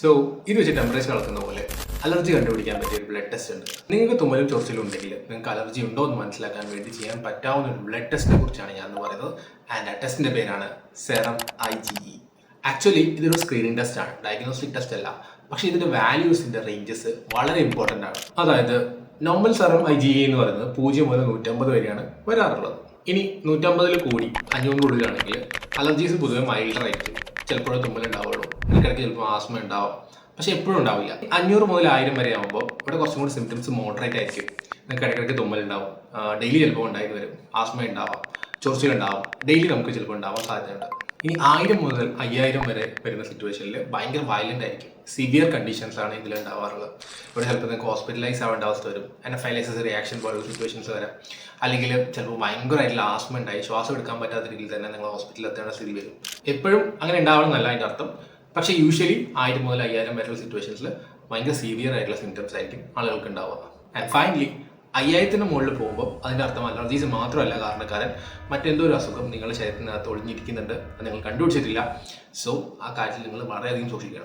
So ഇത് വെച്ച് temperature അളക്കുന്ന പോലെ അലർജി കണ്ടുപിടിക്കാൻ പറ്റിയ ഒരു ബ്ലഡ് ടെസ്റ്റ് ഉണ്ട്. നിങ്ങൾക്ക് തുമ്മലും ചൊറിച്ചിലും ഉണ്ടെങ്കിൽ നിങ്ങൾക്ക് അലർജി ഉണ്ടോ എന്ന് മനസ്സിലാക്കാൻ വേണ്ടി ചെയ്യാൻ പറ്റാവുന്ന ഒരു ബ്ലഡ് ടെസ്റ്റിനെ കുറിച്ചാണ് ഞാൻ പറയുന്നത്. ആൻഡ് ആ ടെസ്റ്റിന്റെ പേരാണ് serum I G E actually ഇതൊരു സ്ക്രീനിങ് ടെസ്റ്റ് ആണ്. ഡയഗ്നോസ്റ്റിക് ടെസ്റ്റ് അല്ല. പക്ഷേ ഇതിന്റെ വാല്യൂസിന്റെ റേഞ്ചസ് വളരെ ഇമ്പോർട്ടന്റ് ആണ്. അതായത് normal serum I G E എന്ന് പറയുന്നത് പൂജ്യം മുതൽ നൂറ്റമ്പത് വരെയാണ് വരാറുള്ളത്. ഇനി നൂറ്റമ്പതിൽ കൂടി അഞ്ഞൂറിനുള്ളിലാണെങ്കിൽ അലർജീസ് പൊതുവെ ആയിരിക്കും. ചിലപ്പോഴേ തുമ്മലുണ്ടാവുള്ളൂ. ഇടയ്ക്കിടയ്ക്ക് ചിലപ്പോൾ ആസ്മ ഉണ്ടാവും. പക്ഷെ എപ്പോഴും ഉണ്ടാവില്ല. അഞ്ഞൂറ് മുതൽ ആയിരം വരെ ആകുമ്പോൾ ഇവിടെ കുറച്ചും കൂടി സിംറ്റംസ് മോഡറേറ്റ് ആയിരിക്കും. നിങ്ങൾക്ക് ഇടയ്ക്കിടയ്ക്ക് തുമ്മലുണ്ടാവും. ഡെയിലി ചിലപ്പോൾ ഉണ്ടായിട്ട് വരും. ആസ്മ ഉണ്ടാവാം. ചൊറിച്ചിലുണ്ടാവും ഡെയിലി നമുക്ക് ചിലപ്പോൾ ഉണ്ടാവാൻ സാധ്യതയുണ്ട്. ഇനി ആയിരം മുതൽ അയ്യായിരം വരെ വരുന്ന സിറ്റുവേഷനിൽ ഭയങ്കര വയലന്റ് ആയിരിക്കും. സിവിയർ കണ്ടീഷൻസ് ആണ് ഇതിൽ ഉണ്ടാവാറുള്ളത്. ഇവിടെ ചിലപ്പോൾ നിങ്ങൾക്ക് ഹോസ്പിറ്റലൈസ് ആവേണ്ട അവസ്ഥ വരും. അനഫൈലൈസസ് റിയാക്ഷൻ പോലുള്ള സിറ്റുവേഷൻസ് വരാം. അല്ലെങ്കിൽ ചിലപ്പോൾ ഭയങ്കരമായിട്ടുള്ള ആസ്മ ഉണ്ടായി. ശ്വാസം എടുക്കാൻ പറ്റാത്ത രീതിയിൽ തന്നെ നിങ്ങൾ ഹോസ്പിറ്റലിൽ എത്തേണ്ട സ്ഥിതി വരും. എപ്പോഴും അങ്ങനെ ഉണ്ടാവണം എന്നല്ല അതിന്റെ അർത്ഥം. പക്ഷേ യൂഷ്വലി ആയിരം മുതൽ അയ്യായിരം വരെയുള്ള സിറ്റുവേഷൻസിൽ ഭയങ്കര സീവിയർ ആയിട്ടുള്ള സിംറ്റംസ് ആയിരിക്കും ആളുകൾക്ക് ഉണ്ടാവുക. ആൻഡ് ഫൈനലി അയ്യായിരത്തിന് മുകളിൽ പോകുമ്പോൾ അതിന്റെ അർത്ഥം അലർജീസ് മാത്രമല്ല കാരണക്കാരൻ. മറ്റെന്തോ ഒരു അസുഖം നിങ്ങളുടെ ശരീരത്തിനകത്ത് ഒളിഞ്ഞിരിക്കുന്നുണ്ട് അത് നിങ്ങൾ കണ്ടുപിടിച്ചിട്ടില്ല. സോ ആ കാര്യത്തിൽ നിങ്ങൾ വളരെയധികം സൂക്ഷിക്കണം.